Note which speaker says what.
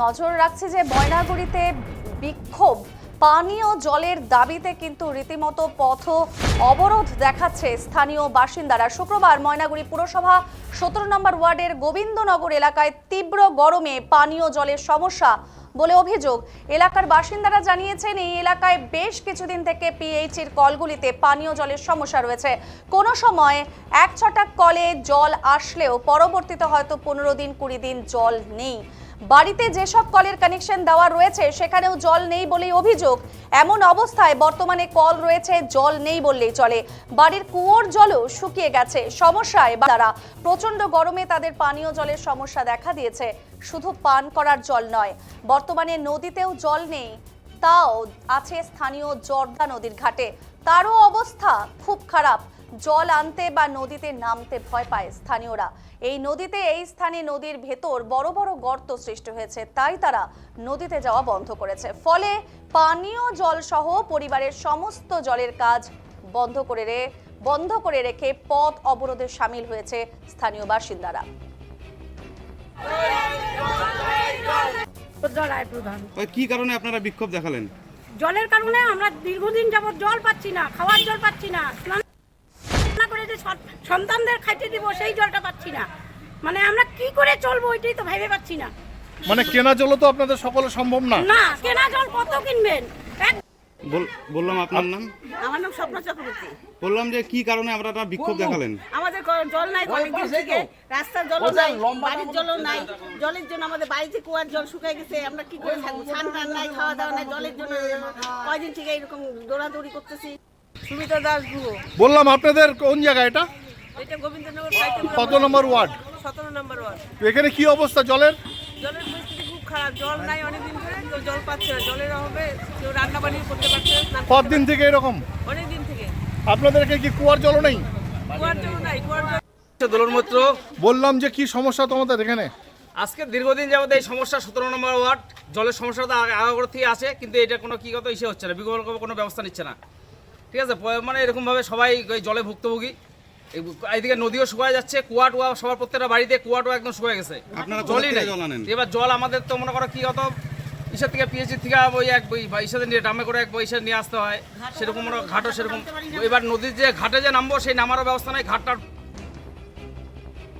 Speaker 1: নজর রাখছে যে ময়নাগুড়িতে বিক্ষোভ, পানীয় জলের দাবিতে কিন্তু রীতিমতো পথ অবরোধ দেখাচ্ছে স্থানীয় বাসিন্দারা। শুক্রবার ময়নাগুড়ি পুরসভা সতেরো নম্বর ওয়ার্ডের গোবিন্দনগর এলাকায় তীব্র গরমে পানীয় জলের সমস্যা বলে অভিযোগ। এলাকার বাসিন্দারা জানিয়েছেন, এই এলাকায় বেশ কিছুদিন থেকে পিএইচির কলগুলিতে পানীয় জলের সমস্যা রয়েছে। কোনো সময় এক ছটাক কলে জল আসলেও পরবর্তীতে হয়তো পনেরো দিন, কুড়ি দিন জল নেই। বাড়িতে যেসব কলের কানেকশন দেওয়া রয়েছে, সেখানেও জল নেই বলেই অভিযোগ। এমন অবস্থায় বর্তমানে কল রয়েছে, জল নেই বললেই চলে। বাড়ির কুয়োর জলও শুকিয়ে গেছে। সমস্যায় তারা প্রচণ্ড গরমে তাদের পানীয় জলের সমস্যা দেখা দিয়েছে। শুধু পান করার জল নয়, বর্তমানে নদীতেও জল নেই। তাও আছে স্থানীয় জর্দা নদীর ঘাটে। তারও অবস্থা খুব খারাপ। জল আনতে বা নদীতে নামতে ভয় পায় স্থানীয়রা। এই নদীতে এই স্থানে নদীর ভেতর বড় বড় গর্ত সৃষ্টি হয়েছে তাই তারা নদীতে যাওয়া বন্ধ করেছে। ফলে পানীয় জল সহ পরিবারের সমস্ত জলের কাজ বন্ধ করে রে বন্ধ করে রেখে পথ অবরোধে সামিল হয়েছে স্থানীয় বাসিন্দারা।
Speaker 2: প্রধান।
Speaker 3: কি কারণে আপনারা বিক্ষোভ দেখালেন?
Speaker 2: জলের কারণে আমরা দীর্ঘদিন যাবত জল পাচ্ছি না খাওয়ার জল পাচ্ছি না। যে সন্তানদের খাইতে দিব সেই জলটা পাচ্ছি না। মানে আমরা কি করে চলবো ওইটাই তো ভেবে পাচ্ছি না।
Speaker 4: মানে কেনা জলও তো আপনাদের সকলে সম্ভব না।
Speaker 2: না কেনা জল কত কিনবেন?
Speaker 3: বললাম আপনার নাম?
Speaker 5: আমার নাম স্বপ্ন চক্রবর্তী।
Speaker 3: বললাম যে কি কারণে আপনারা বিক্ষোভ দেখালেন?
Speaker 5: আমাদের জল নাই অনেকদিন থেকে। রাস্তার জলও নাই বাড়ির জলও নাই। জলের জন্য আমাদের বাড়িতে কুয়ার জল শুকায় গেছে আমরা কি করে থাকব? স্নান নাই খাওয়া দাওয়া নাই জলের জন্য কয়দিন থেকে এরকম দৌড়াদৌড়ি করতেছি। সুমিতা দাস
Speaker 4: বললাম আপনাদের কোন জায়গা এটা?
Speaker 5: এটা গোবিন্দনগর
Speaker 4: কত নম্বর ওয়ার্ড?
Speaker 5: সতেরো নম্বর ওয়ার্ড।
Speaker 4: এখানে কি অবস্থা জলের?
Speaker 5: জলের পরিস্থিতি খুব খারাপ। জল নাই অনেকদিন ধরে কেউ জল পাচ্ছে না। জলের অভাবে কেউ রান্না বাড়ি করতে পারছে না।
Speaker 4: কতদিন থেকে এরকম?
Speaker 5: পারছে না। অনেকদিন থেকে।
Speaker 4: আপনাদের এখানে কি কুয়ার জলও নেই?
Speaker 5: কুয়ার জল নাই কুয়ার জল
Speaker 6: দোলন মৈত্র।
Speaker 4: বললাম যে কি সমস্যা তোমাদের এখানে?
Speaker 6: আজকে দীর্ঘদিন যাবত এই সমস্যা সতেরো নম্বর ওয়ার্ড। জলের সমস্যাটা আগাগর থেকে আছে কিন্তু এটা কোনো কি কত ইসে হচ্ছে না। বিকল্প কোনো ব্যবস্থা নিচ্ছে না। ঠিক আছে? মানে এরকমভাবে সবাই ওই জলে ভুক্তভোগী। এইদিকে নদীও শুকায় যাচ্ছে কুয়া টুয়া সবার প্রত্যেকটা বাড়িতে কুয়া টুয়া একদম শুকায় গেছে।
Speaker 3: আপনারা
Speaker 6: জলই নেই। এবার জল আমাদের তো মনে করো কি কত ঈশ্বর থেকে পিএইচি থেকে ওই এক বই ইসাতে নিয়ে ডামে করে এক পয়সা নিয়ে আসতে হয়। সেরকম মনে ঘাটও সেরকম এবার নদীর যে ঘাটে যে নামবো সেই নামারও ব্যবস্থা নাই। ঘাটটা